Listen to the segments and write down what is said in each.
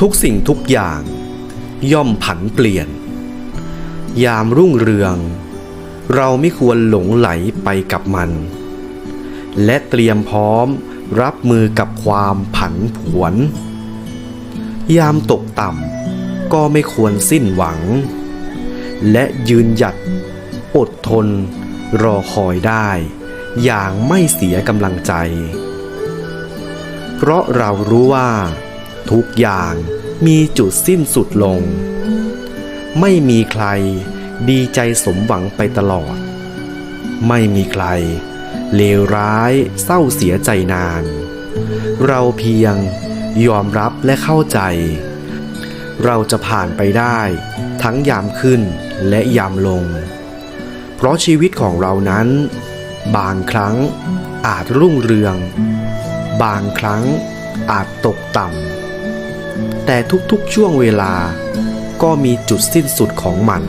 ทุกสิ่งทุกอย่าง ย่อมผันเปลี่ยน ยามรุ่งเรือง เราไม่ควรหลงไหลไปกับมัน และเตรียมพร้อมรับมือกับความผันผวน ยามตกต่ำก็ไม่ควรสิ้นหวัง และยืนหยัดอดทน รอคอยได้ อย่างไม่เสียกำลังใจ เพราะเรารู้ว่า ทุกอย่างมีจุดสิ้นสุดลง ไม่มีใครดีใจสมหวังไปตลอด ไม่มีใคร เลวร้ายเศร้าเสียใจนาน เราเพียงยอมรับและเข้าใจ เราจะผ่านไปได้ทั้งยามขึ้นและยามลง เพราะชีวิตของเรานั้น บางครั้งอาจรุ่งเรือง บางครั้งอาจตกต่ำ แต่ทุกๆช่วงเวลาก็มีจุดสิ้นสุดของมัน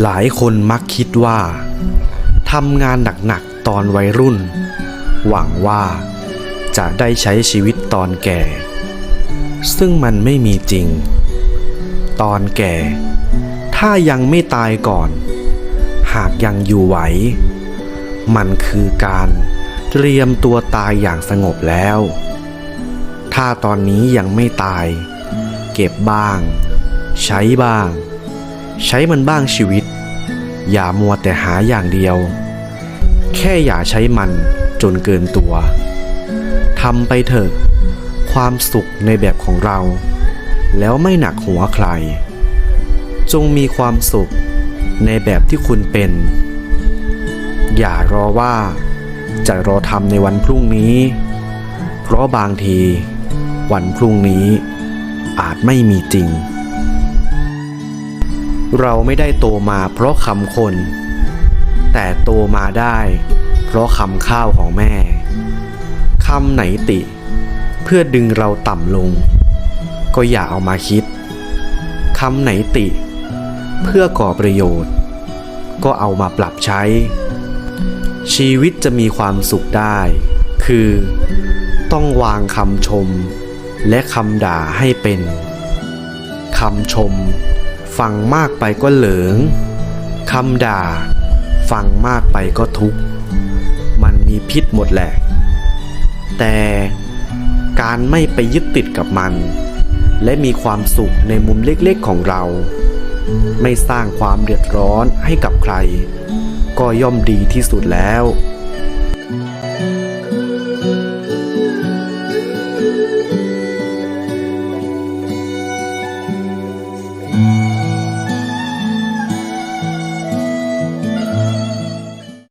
หลายคนมักคิดว่าทำงานหนักๆตอนวัยรุ่น หวังว่าจะได้ใช้ชีวิตตอนแก่ ซึ่งมันไม่มีจริง ตอนแก่ ถ้ายังไม่ตายก่อน หากยังอยู่ไหว มันคือการเตรียมตัวตายอย่างสงบแล้ว ถ้าตอนนี้ยังไม่ตาย เก็บบ้าง ใช้บ้าง ใช้มันบ้างชีวิต อย่ามัวแต่หาอย่างเดียว แค่อย่าใช้มันจนเกินตัวทำไปเถอะ ความสุขในแบบของเรา แล้วไม่หนักหัวใคร จงมีความสุขในแบบที่คุณเป็น อย่ารอว่าจะรอทำในวันพรุ่งนี้ เพราะบางที วันพรุ่งนี้อาจไม่มีจริง เราไม่ได้โตมาเพราะคำคน แต่โตมาได้ เพราะคำข้าวของแม่คำไหนติ เพื่อดึงเราต่ำลง ก็อย่าเอามาคิดคำไหนติ เพื่อก่อประโยชน์ ก็เอามาปรับใช้ ชีวิตจะมีความสุขได้ คือ ต้องวางคำชม และคำด่าให้เป็นคำชม ฟังมากไปก็เหลิงคำด่า ฟังมากไปก็ทุกข์ มันมีพิษหมดแหละ แต่การไม่ไปยึดติดกับมัน และมีความสุขในมุมเล็กๆของเรา ไม่สร้างความเดือดร้อนให้กับใคร ก็ย่อมดีที่สุดแล้ว